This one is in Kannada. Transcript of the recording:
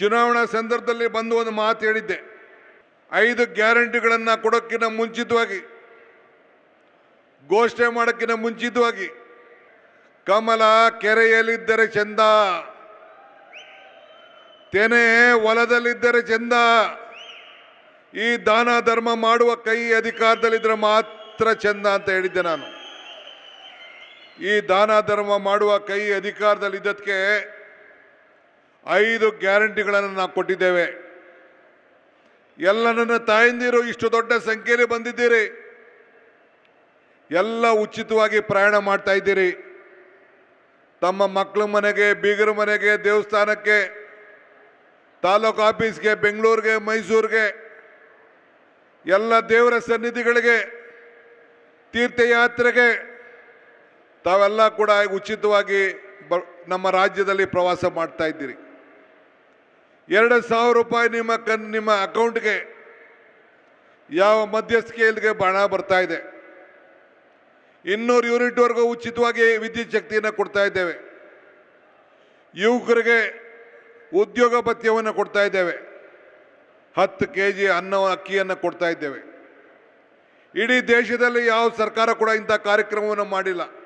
ಚುನಾವಣಾ ಸಂದರ್ಭದಲ್ಲಿ ಬಂದು ಒಂದು ಮಾತು ಹೇಳಿದ್ದೆ. ಐದು ಗ್ಯಾರಂಟಿಗಳನ್ನು ಕೊಡೋಕ್ಕಿಂತ ಮುಂಚಿತವಾಗಿ, ಘೋಷಣೆ ಮಾಡೋಕ್ಕಿಂತ ಮುಂಚಿತವಾಗಿ, ಕಮಲ ಕೆರೆಯಲ್ಲಿದ್ದರೆ ಚಂದ, ತೆನೆ ಹೊಲದಲ್ಲಿದ್ದರೆ ಚಂದ, ಈ ದಾನ ಧರ್ಮ ಮಾಡುವ ಕೈ ಅಧಿಕಾರದಲ್ಲಿದ್ದರೆ ಮಾತ್ರ ಚಂದ ಅಂತ ಹೇಳಿದ್ದೆ ನಾನು. ಈ ದಾನ ಧರ್ಮ ಮಾಡುವ ಕೈ ಅಧಿಕಾರದಲ್ಲಿದ್ದದಕ್ಕೆ ಐದು ಗ್ಯಾರಂಟಿಗಳನ್ನು ನಾವು ಕೊಟ್ಟಿದ್ದೇವೆ. ಎಲ್ಲ ನನ್ನ ತಾಯಂದಿರು, ಇಷ್ಟು ದೊಡ್ಡ ಸಂಖ್ಯೆಯಲ್ಲಿ ಬಂದಿದ್ದೀರಿ. ಎಲ್ಲ ಉಚಿತವಾಗಿ ಪ್ರಯಾಣ ಮಾಡ್ತಾ ಇದ್ದೀರಿ. ತಮ್ಮ ಮಕ್ಕಳ ಮನೆಗೆ, ಬೀಗರ ಮನೆಗೆ, ದೇವಸ್ಥಾನಕ್ಕೆ, ತಾಲೂಕು ಆಫೀಸ್ಗೆ, ಬೆಂಗಳೂರಿಗೆ, ಮೈಸೂರಿಗೆ, ಎಲ್ಲ ದೇವರ ಸನ್ನಿಧಿಗಳಿಗೆ, ತೀರ್ಥಯಾತ್ರೆಗೆ ತಾವೆಲ್ಲ ಕೂಡ ಉಚಿತವಾಗಿ ನಮ್ಮ ರಾಜ್ಯದಲ್ಲಿ ಪ್ರವಾಸ ಮಾಡ್ತಾ ಇದ್ದೀರಿ. ಎರಡು ಸಾವಿರ ರೂಪಾಯಿ ನಿಮ್ಮ ಕನ್, ನಿಮ್ಮ ಅಕೌಂಟ್ಗೆ, ಯಾವ ಮಧ್ಯಸ್ಥಿಕೆಯಲ್ಲಿಗೆ ಹಣ ಬರ್ತಾ ಇದೆ. ಇನ್ನೂರು ಯೂನಿಟ್ವರೆಗೂ ಉಚಿತವಾಗಿ ವಿದ್ಯುತ್ ಶಕ್ತಿಯನ್ನು ಕೊಡ್ತಾ ಇದ್ದೇವೆ. ಯುವಕರಿಗೆ ಉದ್ಯೋಗ ಭತ್ಯವನ್ನು ಕೊಡ್ತಾ ಇದ್ದೇವೆ. ಹತ್ತು ಕೆ ಜಿ ಅನ್ನ ಅಕ್ಕಿಯನ್ನು ಕೊಡ್ತಾ ಇದ್ದೇವೆ. ಇಡೀ ದೇಶದಲ್ಲಿ ಯಾವ ಸರ್ಕಾರ ಕೂಡ ಇಂಥ ಕಾರ್ಯಕ್ರಮವನ್ನು ಮಾಡಿಲ್ಲ.